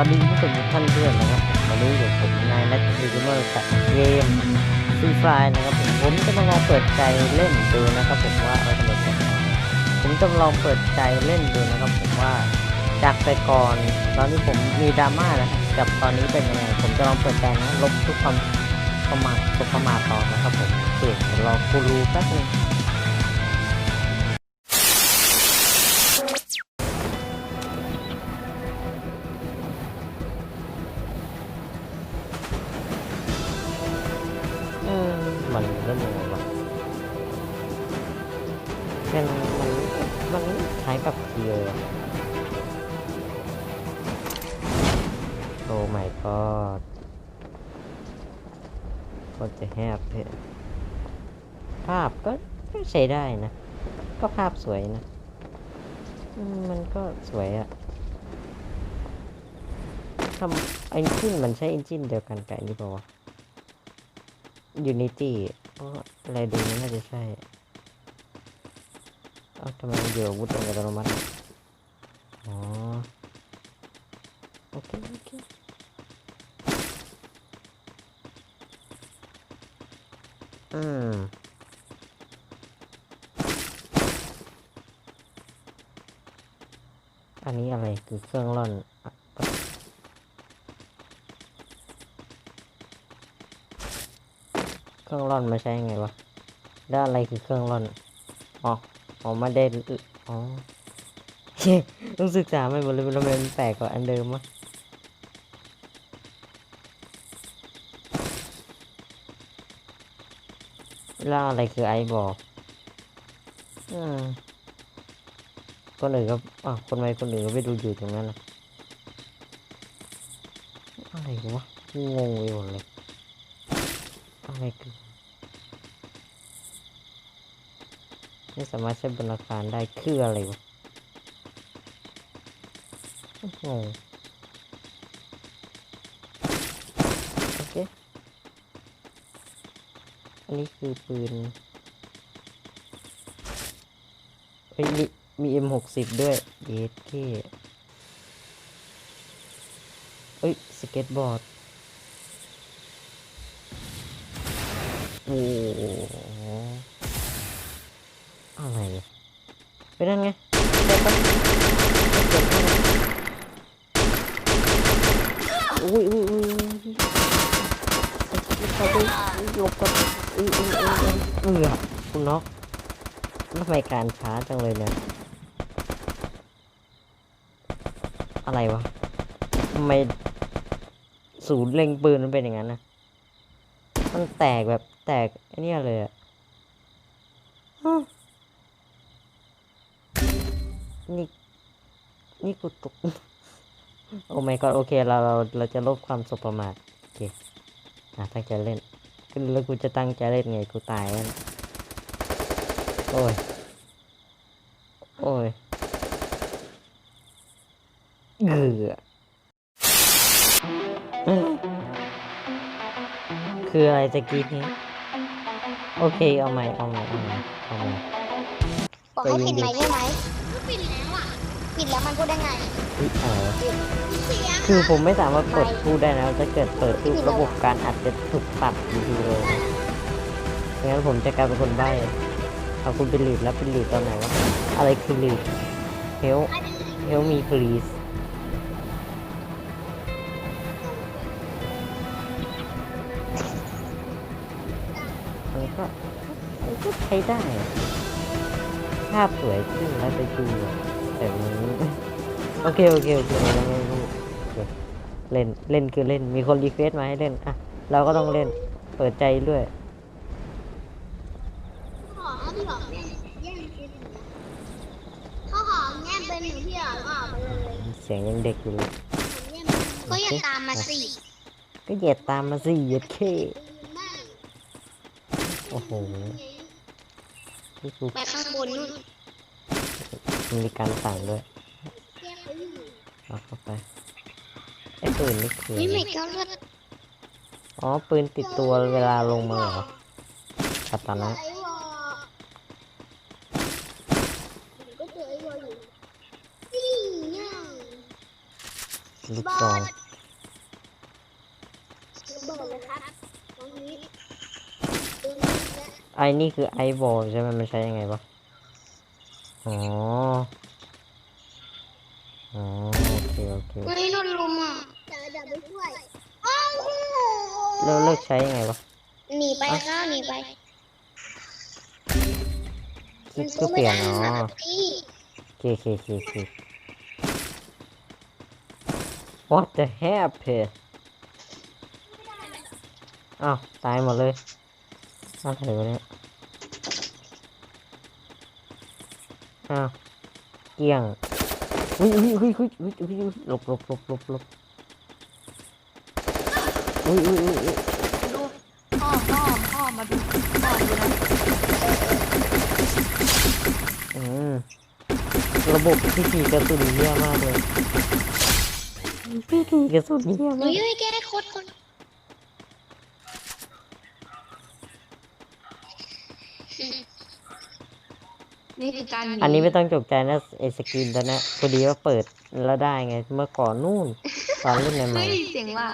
วัสดีผู้ชมทุกท่านเพื่อนนะครับผมวันนี้อยู่ผมนายนัทรีเมอร์กับเกมฟรีไฟนะครับผมผมจะมาลองเปิดใจเล่นดูนะครับผมว่าเอาทำไมเป็นผมจะลองเปิดใจเล่นดูนะครับผมว่าจากแต่ก่อนตอนนี้ผมมีดราม่านะครับกับตอนนี้เป็นยังไงผมจะลองเปิดใจนะลบทุกความประมาททุกประมาทต่อนะครับผมเคเดี๋ยวรอกูรูแป๊บนึง ก็จะแฮบเลยภาพก็ใช้ได้นะ ก็ภาพสวยนะ มันก็สวยอะทำเอนจินมันใช้เอนจินเดียวกันกับอันนี้ป่าวะ Unity อ๋ออะไรดูนี่น่าจะใช่ เอ้าทำไมมันอยู่อาวุธอัตโนมัติ อันนี้อะไรคือเครื่องร่อนเครื่องร่อนมาใช้ไงวะแล้วอะไรคือเครื่องร่อน อ๋อออไมาได้อึอ๋อต้องศึกษาไม่หมดเลยมันแปลกกว่าอันเดิมว แล้วอะไรคือไอบอกอคนอื่นก็อะคนไม่คนอื่นก็ไปดูอยู่ตรงนั้นนะอะไรวะงงไปหมดเลยอะไรคือไม่สามารถใช้บนอาคารได้คืออะไรวะงงโอเค อันนี้คือปืนเฮ้ยมีมี M60 ด้วยเยสเคเอ้ย สเก็ตบอร์ด โอ้โหอะไรอะไปนั่นไงได้ปะอุ้ยอุ้ยอุ้ยอุ้ยเขาไปหลบกันอุ้ยอุ้ยอุ้ยอุ้ยเอือคุณน็อกทำไมการช้าจังเลยเนี่ย อะไรวะทำไมศูนย์ เล็งปืนมันเป็นอย่างนั้นนะ มันแตกแบบแตกไอ้เนี่ยเลยอะฮะนี่ นี่กูตก โอ้ไม่ก็โอเค เราเราเราจะลบความสบประมาทโอเค อะตั้งใจเล่นคือแล้วกูจะตั้งใจเล่นไงกูตายแล้วนะโอ้ย โอ้ยเกือ คืออะไรตะกี้นี้ โอเคเอาใหม่เอาใหม่เอาใหม่เอาใหม่บอกให้ปิดไหมค์ใช่ไหมก็ปิดแล้วอะปิดแล้วมันพูดได้ไงอุ๊ยอะไรวะเสียงคือผมไม่สามารถกดพูดได้นะถ้าเกิดเปิดปุ๊บระบบการอัดจะถูกตัดทันทีเลยนะงั้นผมจะกลายเป็นคนใบ้เอาคุณเป็นลีดแล้วเป็นลีดตอนไหนวะอะไรคือลีดเฮลเฮลมีพลีส ก็มันก็ใช้ได้ ภาพสวยขึ้นแล้วไปดูแต่มันโอเคโอเคโอเคเราไม่รู้โอเล่นเล่นคือเล่นมีคนรีเควสต์มาให้เล่นอะเราก็ต้องเล่นเปิดใจด้วยหอมพี่หอมแย่งแย่งเป็นเขาหอมแย่งเป็นหนูพี่หอมออกไปเลยเสียงยังเด็กอยู่เลยก็อย่าตามมาสิก็เหยียดตามมาสิเหยียดเคแม่โอ้โหนี่คือไปข้างบนนู่นมีการสั่งด้วยแย่งไปอยู่เอาเข้าไปไอ้ปืนนี่คือ นี่อะไรไม่ก็เลือดอ๋อ ปืนติดตัวเวลาลงมาเหรอคาตานะไอ้วอก็เจอไอ้วออยู่นี่เนี่ยลูกซอง ระเบิดเลยครับตรงนี้ดูและ ไอ้นี่คือไอวอลใช่ไหมมันใช้ยังไงวะอ๋ออ๋อโอเคโอเคเฮ้ยโดนลุมอะเดี๋ยวเดี๋ยวไปช่วยเลิกเลิกใช้ยังไงวะหนีไปข้าวหนีไปคลิกก็เปลี่ยนอ๋อพี่โอเคโอเคโอเคโอเค What the hell อ้าวตายหมดเลยอะไรวะเนี่ย อ้าวเกลี้ยงอุ้ยอุ้ยอุ้ยอุ้ยอุ้ยอุ้ยอุ้ยหลบหลบหลบหลบหลบอุ้ยอุ้ยอุ้ยอุ้ยดูพ่อพ่อพ่อมาดูพ่อดูนะอืมระบบพิธีกระสุนเยี่ยมากเลยพิธีกระสุนเยี่ยมเฮ้มายกเฮ้ยแกได้โคตรคน นี่คือการหนีอันนี้ไม่ต้องจกใจนะไอสกรีนตัวเนี้ยพอดีว่าเปิดแล้วได้ไง เมื่อก่อนนู่น ตอนเล่นใหม่เฮ้ยเสียงว่า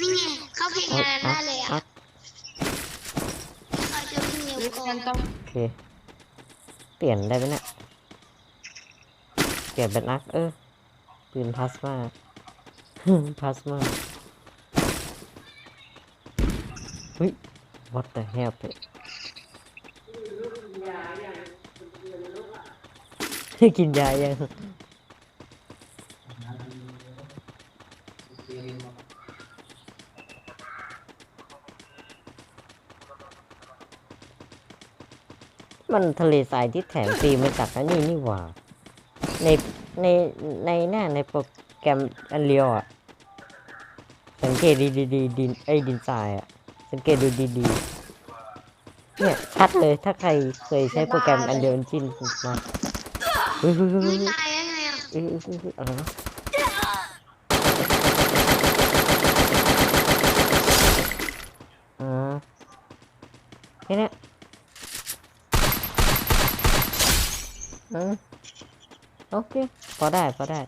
นี่ไงเข้าเพลงๆเอ้ยงานอัได้กเลยอัอะกเขาจะพี่นิวเฮ้ยก่อกันนต้องโอเค เปลี่ยนได้ไหมเนี่ยเปลี่ยนเป็นอักเออปืนพลาสมา พลาสมาเฮ้ย what the hell เปกินยายังมันทะเลทรายที่แถมฟรีมาจากอันนี้นี่หว่า ในในในหน้าในโปรแกรมอันเรียวอะ สังเกตดีดีดีดินไอ้ดินทรายอะ สังเกตดูดีๆ เนี่ยชัดเลยถ้าใครเคยใช้โปรแกรมอันเดียวจินมาเฮ้ยเฮ้ยเฮ้ยไม่เฮ้ยตายยังไงอะเฮ้ยเฮ้ยเฮ้ยเฮ้ยอะไรวะอ๋อแค่เนี้ยอืมโอเค พอได้ พอได้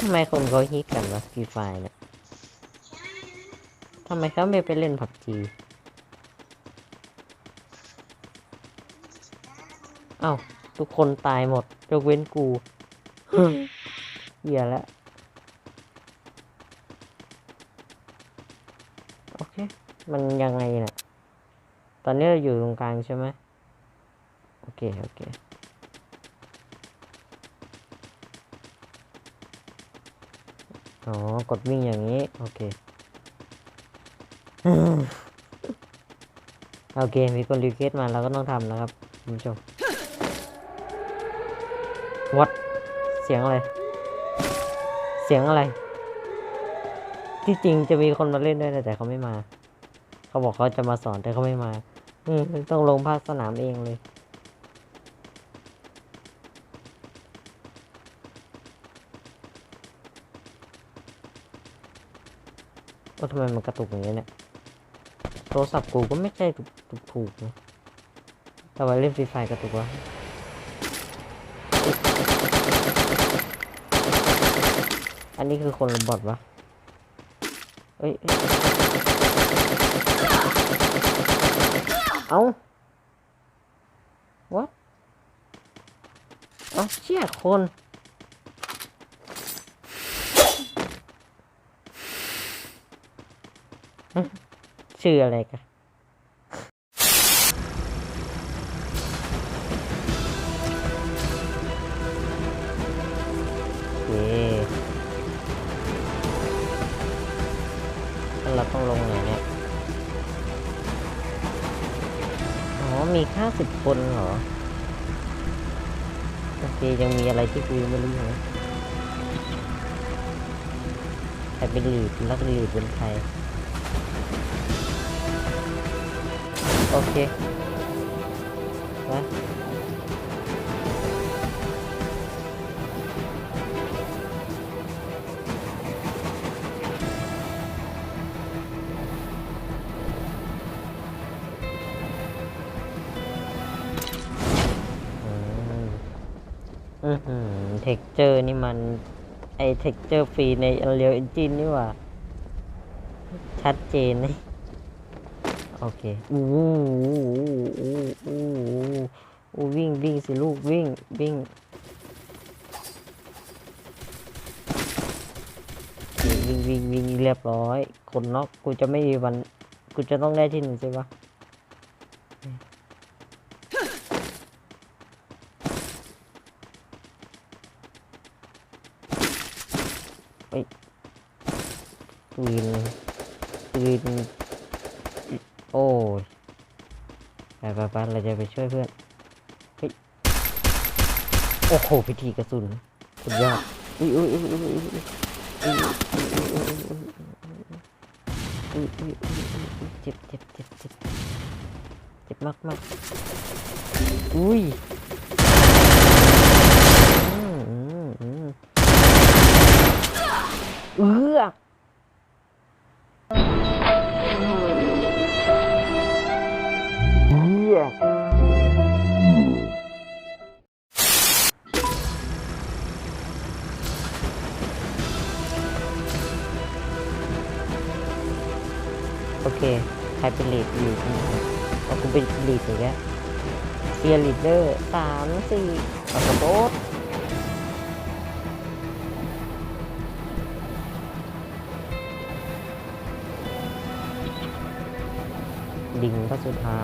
ทำไมคนเขาฮิตกันวะฟรีไฟเนี่ย ทำไมเขาไม่ไปเล่นผับจีเอ้าทุกคนตายหมดยกเว้นกูเหี้ยแล้วโอเค มันยังไงน่ะ ตอนนี้เราอยู่ตรงกลางใช่ไหมโอเค โอเคอ๋อกดวิ่งอย่างนี้ โอเค โอเค มีคนรีเควสต์มาเราก็ต้องทำนะครับคุณผู้ชมวัดเสียงอะไร เสียงอะไร ที่จริงจะมีคนมาเล่นด้วยนะแต่เขาไม่มา เขาบอกเขาจะมาสอนแต่เขาไม่มา อืมต้องลงภาคสนามเองเลยว่าทำไมมันกระตุกอย่างนี้เนี่ย รศัพท์กูก็ไม่ใช่ถูกถูกถูกนะแต่ว่าเล่นฟรีไฟกระตุกวะอันนี้คือคนรบอทวะเอ้ย เอา what เอ้าเชี่ยคน ชื่ออะไรกันโอเคแล้วเราต้องลงไหนเนี่ย อ๋อ มีค่าสิบคนเหรอ โอเค ยังมีอะไรที่กูยังไม่รู้อยู่นะใครเป็นลีดแล้วลีดเป็นใคร โอเคนะอืมอือหือเท็กเจอร์นี่มัน ไอเท็กเจอร์ฟรีใน Unreal Engine นี่หว่า ชัดเจนเลย โอเคอู้หูอู้อู้อู้วิ่งวิ่งสิลูกวิ่งวิ่งวิ่งวิ่งวิ่งวิ่งเรียบร้อย คนน็อกกูจะไม่มีวัน กูจะต้องได้ที่หนึ่งใช่ปะ อ้ไปไปไปเราจะไปช่วยเพื่อนเฮ้ยโอ้โหพิธีกระสุนสุดยอดอุ้ยอุ้ยอุ้ยอุ้ยอุ้ยอุ้ยอุ้ยเจ็บเจ็บเจ็บเจ็บเจ็บมากมากอุ้ย โอเค ใครเป็นลีดอยู่ที่ไหนเอากูเป็นลีดอย่างเงี้ยเซียร์ลีดเดอร์สามสี่เอากระโดดลิงพระสุธา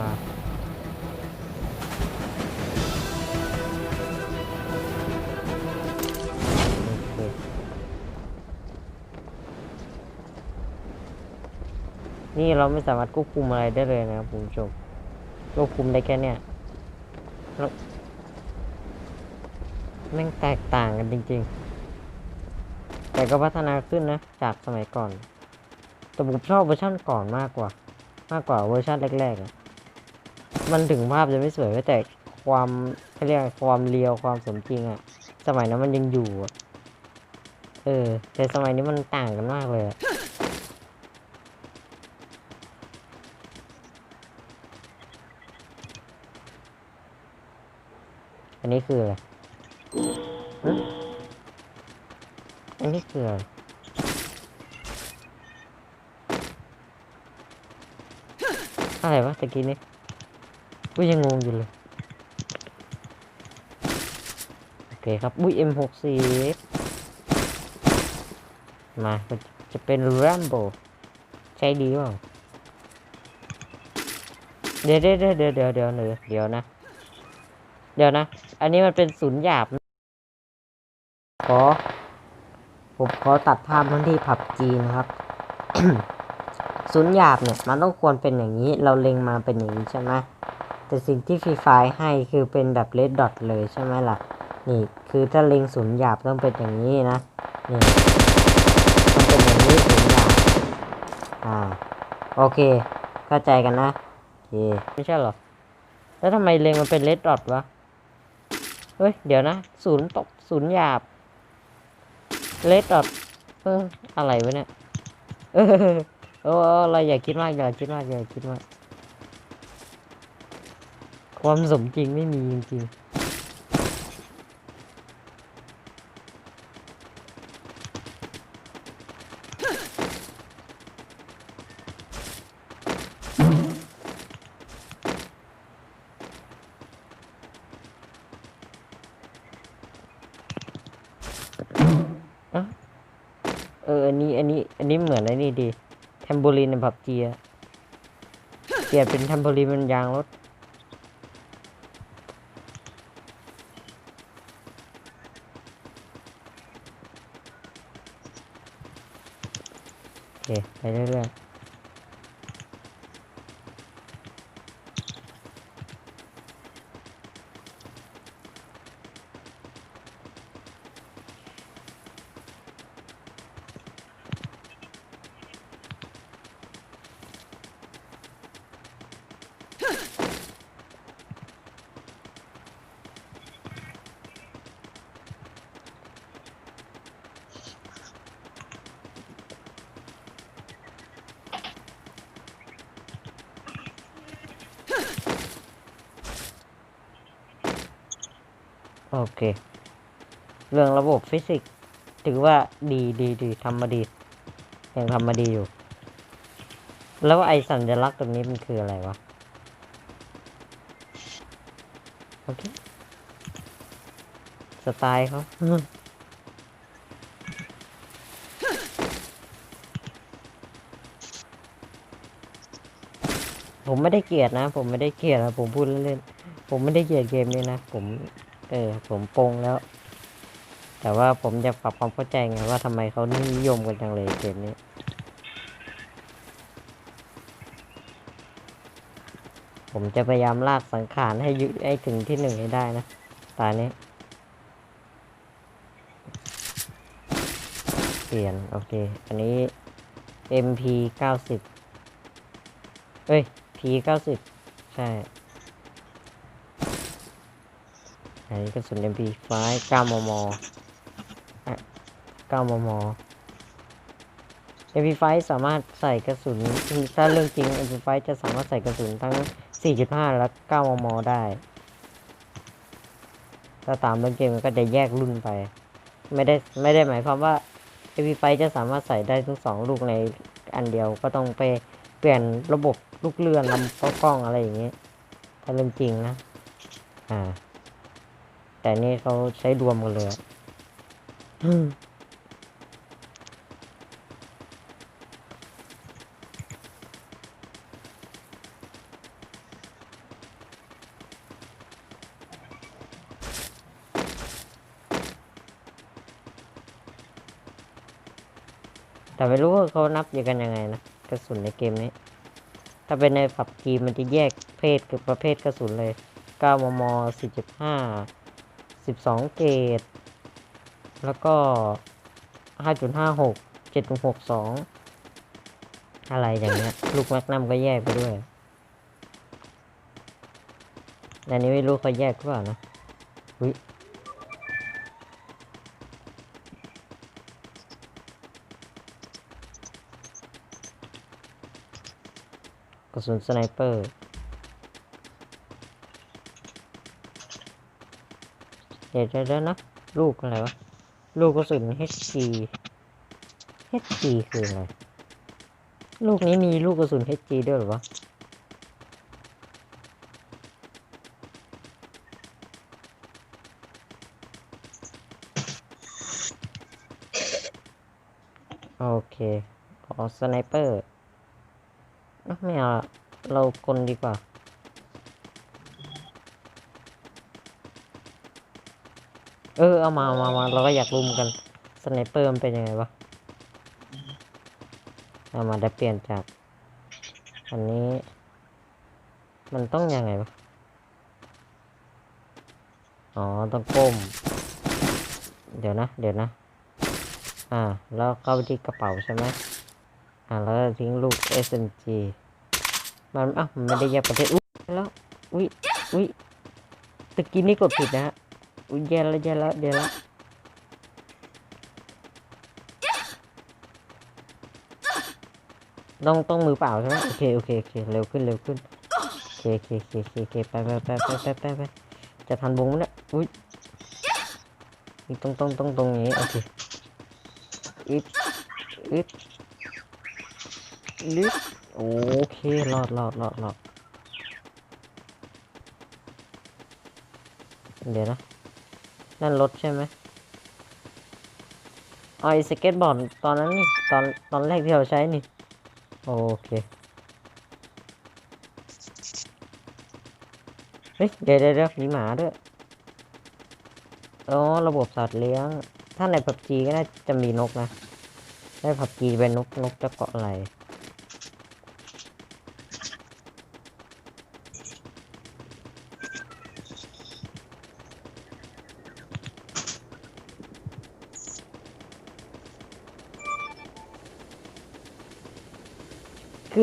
นี่เราไม่สามารถควบคุมอะไรได้เลยนะครับคุณผู้ชมควบคุมได้แค่เนี้ยแม่งแตกต่างกันจริง ๆ แต่ก็พัฒนาขึ้นนะ จากสมัยก่อน แต่ผมชอบเวอร์ชันก่อนมากกว่า มากกว่าเวอร์ชันแรกๆอะมันถึงภาพจะไม่สวยแต่ความเขาเรียกความเรียวความสมจริงอะสมัยนั้นมันยังอยู่อะเออ แต่สมัยนี้มันต่างกันมากเลยอะ นนี้คืออะไรหึอันนี้คืออะไรอะไรวะตะกี้นี้กูยังงงอยู่เลย โอเคครับบุ้ย M60 มาก็จะเป็น Rambo ใช้ดีเปล่าเดี๋ยวเดี๋ยวเดี๋ยวเดี๋ยวเดี๋ยวเดี๋ยวเดี๋ยวนะ เดี๋ยวนะ อันนี้มันเป็นศูนย์หยาบนะขอ ผมขอตัดภาพมาที่ผับจีนะครับ ศูนย์หยาบเนี่ย มันต้องควรเป็นอย่างนี้ เราเล็งมาเป็นอย่างนี้ใช่ไหมแต่สิ่งที่ฟรีไฟล์ให้คือเป็นแบบเลดดอทเลยใช่ไหมล่ะ นี่ คือถ้าเล็งศูนย์หยาบต้องเป็นอย่างนี้นะ นี่ต้องเป็นอย่างนี้ศูนย์หยาบ อ่า โอเค เข้าใจกันนะ โอเค ไม่ใช่หรอแล้วทำไมเล็งมันเป็นเลดดอทวะ เฮ้ย เดี๋ยวนะ ศูนย์ตกศูนย์หยาบ เลดดอทเออ อะไรวะเนี่ย เออโอ้เราอย่าคิดมากอย่าคิดมากอย่าคิดมาก ความสมจริงไม่มีจริงๆ อะเออ อันนี้ อันนี้ อันนี้เหมือนอะไรนี่ดี แทมโบลีนในผับจีอะเปลี่ยนเป็นแทมโบลีนเป็นยางรถ โอเค ไปเรื่อยๆ โอเค เรื่องระบบฟิสิกส์ถือว่าดีดีดีทำมาดี ยังทำมาดีอยู่ แล้วไอสัญลักษณ์ตรงนี้มันคืออะไรวะ โอเค สไตล์เขาผมไม่ได้เกลียดนะ ผมไม่ได้เกลียดนะผมพูดเล่นๆผมไม่ได้เกลียดเกมนี้นะ ผม เออผมปรงแล้ว แต่ว่าผมจะปรับความเข้าใจไงว่าทำไมเขานิยมกันจังเลยเกมนี้ผมจะพยายามลากสังขารให้ยุให้ถึงที่หนึ่งให้ได้นะ ตานี้ เปลี่ยน โอเค อันนี้ MP เก้าสิบเอ้ย P เก้าสิบใช่ อันนี้กระสุน MP ไฟ9มมอะ9มม MP ไฟสามารถใส่กระสุนถ้าเรื่องจริง MP ไฟจะสามารถใส่กระสุนทั้ง 4.5 และ 9 มม ได้ ถ้าตามเรื่องเกมมันก็จะแยกรุ่นไป ไม่ได้ไม่ได้หมายความว่า MP ไฟจะสามารถใส่ได้ทั้งสองลูกในอันเดียวก็ต้องไปเปลี่ยนระบบลูกเลื่อนลำกล้องอะไรอย่างเงี้ยถ้าเรื่องจริงนะ อ่า แต่นี่เขาใช้รวมกันเลยแต่ไม่รู้ว่าเขานับยังกันยังไงนะกระสุนในเกมนี้ ถ้าเป็นในผับกีมันจะแยกเพศกับประเภทกระสุนเลย 9 มม 4.5 12 เกตแล้วก็ 5.56 7.62 อะไรอย่างเงี้ย ลูกแมกนัมก็แยกไปด้วยแต่อันนี้ไม่รู้เขาแยกหรือเปล่านะอุ้ยกระสุนสไนเปอร์ เดี๋ยวเดี๋ยวเดี๋ยวนะ ลูกอะไรวะ ลูกกระสุน HG HG คืออะไร ลูกนี้มีลูกกระสุน HG ด้วยหรอวะโอเค ขอสไนเปอร์เอ้าไม่เอาเรากลดีกว่า ออเอามาเอามามาเราก็อยากรู้เหมือนกันสไนเปอร์มันเป็นยังไงวะเอามาได้เปลี่ยนจาก อันนี้ มันต้องยังไงวะอ๋อต้องก้ม เดี๋ยวนะ เดี๋ยวนะ อ่า แล้วเข้าไปที่กระเป๋าใช่ไหมอ่าแล้วทิ้งลูก SMG มันอะมันไม่ได้แยกประเภทอุ้ยแล้วอุ้ยอุ้ยตะกี้นี่กดผิดนะฮะ อุ้ยแย่แล้วแย่แล้วเดี๋ยวล้วต้องต้องมือเปล่าใช่ไหมโอเคโอเคโอเคเร็วขึ้นเร็วขึ้นโอเคโอเคโอเคโอเคไปไปไปไปไปไปไปจะทันวงไหมเนี่ยอุ้ยนี่ตรงตรงตรงตรงนี้โอเคอึดอึดลึกโอเครอดรอดรอดรอดเดี๋ยวนะ นั่นรถใช่ไหมอ๋อไอสเก็ตบอร์ดตอนนั้นนี่ตอนตอนแรกที่เราใช้นี่ โอเค เฮ้ย เดี๋ยวเดี๋ยวมีหมาด้วย อ๋อ ระบบสัตว์เลี้ยง ถ้าในผับจีก็น่าจะมีนกนะในผับจีเป็นนกนกจะเกาะอะไร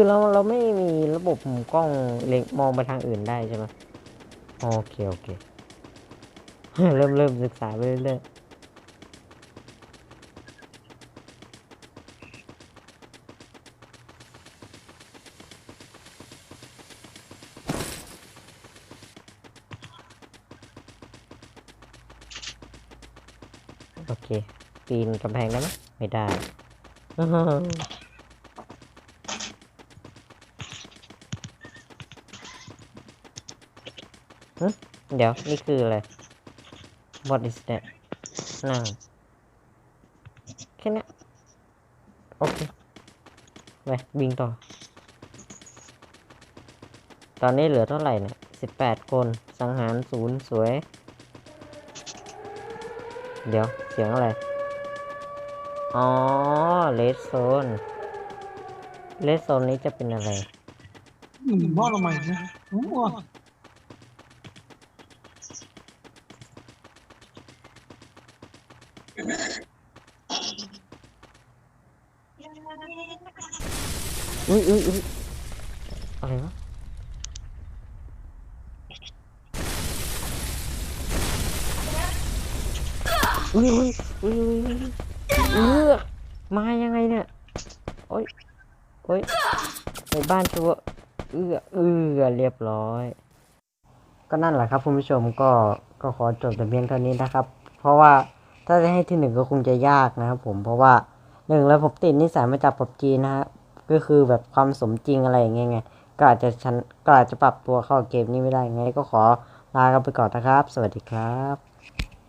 คือเราเราไม่มีระบบมุมกล้องเล็งมองไปทางอื่นได้ใช่ไหมโอเคโอเค เริ่มเริ่มศึกษาไปเรื่อยโอเค ปีนกำแพงได้ไหมไม่ได้ เดี๋ยว นี่คืออะไร What is that นั่งแค่นี้โอเค ไปวิ่งต่อ ตอนนี้เหลือเท่าไหร่เนี่ยสิบแปดคน สังหารศูนย์สวย เดี๋ยว เสียงอะไร อ๋อเลสโซนเลสโซนนี้จะเป็นอะไร หนึ่งพ่อทำไมนะ อุ้ยอุ้ยอุ้ยอะไรวะอุ้ยอุ้ยอุ้ยอุ้ยอุ้ยเออมายังไงเนี่ยโอ้ยโอ้ยในบ้านชัวเอือเอือเรียบร้อย ก็นั่นแหละครับคุณผู้ชมก็ก็ขอจบแต่เพียงเท่านี้นะครับ เพราะว่าถ้าจะให้ที่หนึ่งก็คงจะยากนะครับผมเพราะว่า หนึ่งแล้วผมติดนิสัยมาจากปบจีนะฮะก็คือแบบความสมจริงอะไรอย่างเงี้ยไงก็อาจจะชันก็อาจจะปรับตัวเข้าเกมนี้ไม่ได้ไง ก็ขอลากันไปก่อนนะครับ สวัสดีครับ